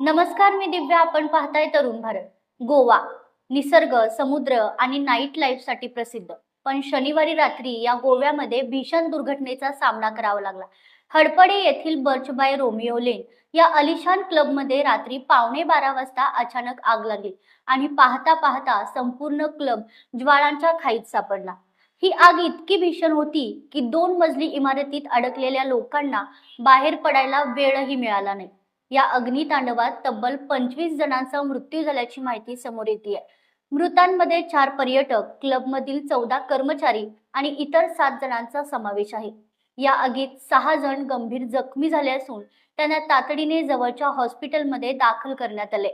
नमस्कार मी दिव्या. आपण पाहताय तरुण भारत. गोवा निसर्ग समुद्र आणि नाईट लाईफसाठी प्रसिद्ध. पण शनिवारी रात्री या गोव्यामध्ये भीषण दुर्घटनेचा सामना करावा लागला. हडपडे येथील बर्चबाय रोमिओ लेन या अलिशान क्लबमध्ये रात्री पावणे बारा वाजता अचानक आग लागली आणि पाहता पाहता संपूर्ण क्लब ज्वाळांच्या खाईत सापडला. ही आग इतकी भीषण होती की दोन मजली इमारतीत अडकलेल्या लोकांना बाहेर पडायला वेळही मिळाला नाही. या अग्नितांडवात तब्बल पंचवीस जणांचा मृत्यू झाल्याची माहिती समोर येते मृतांमध्ये चार पर्यटक क्लबमधील चौदा कर्मचारी आणि इतर सात जणांचा समावेश आहे. या आगीत सहा जण गंभीर जखमी झाले असून त्यांना तातडीने जवळच्या हॉस्पिटलमध्ये दाखल करण्यात आले.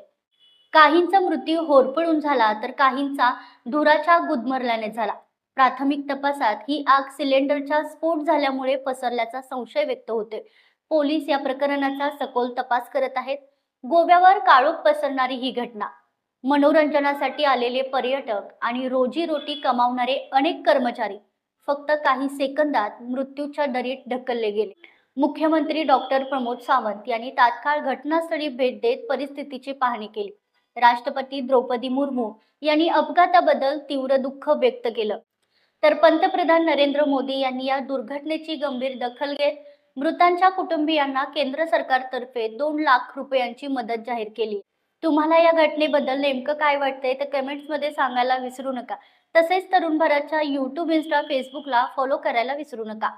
काहींचा मृत्यू होरपळून झाला तर काहींचा धुराच्या गुदमरल्याने झाला. प्राथमिक तपासात ही आग सिलेंडरच्या स्फोट झाल्यामुळे पसरल्याचा संशय व्यक्त होतोय. पोलीस या प्रकरणाचा सखोल तपास करत आहेत. गोव्यावर काळोख पसरणारी ही घटना. मनोरंजनासाठी आलेले पर्यटक आणि रोजीरोटी कमावणारे अनेक कर्मचारी फक्त काही सेकंदात मृत्यूच्या दरीत ढकलले गेले. मुख्यमंत्री डॉक्टर प्रमोद सावंत यांनी तात्काळ घटनास्थळी भेट देत परिस्थितीची पाहणी केली. राष्ट्रपती द्रौपदी मुर्मू यांनी अपघाताबद्दल तीव्र दुःख व्यक्त केलं. तर पंतप्रधान नरेंद्र मोदी यांनी या दुर्घटनेची गंभीर दखल घेत मृतांच्या कुटुंबियांना केंद्र सरकारतर्फे दोन लाख रुपयांची मदत जाहीर केली. तुम्हाला या घटनेबद्दल नेमकं काय वाटतंय तर कमेंट्समध्ये सांगायला विसरू नका. तसेच तरुण भरतच्या यूट्यूब इन्स्टा फेसबुकला फॉलो करायला विसरू नका.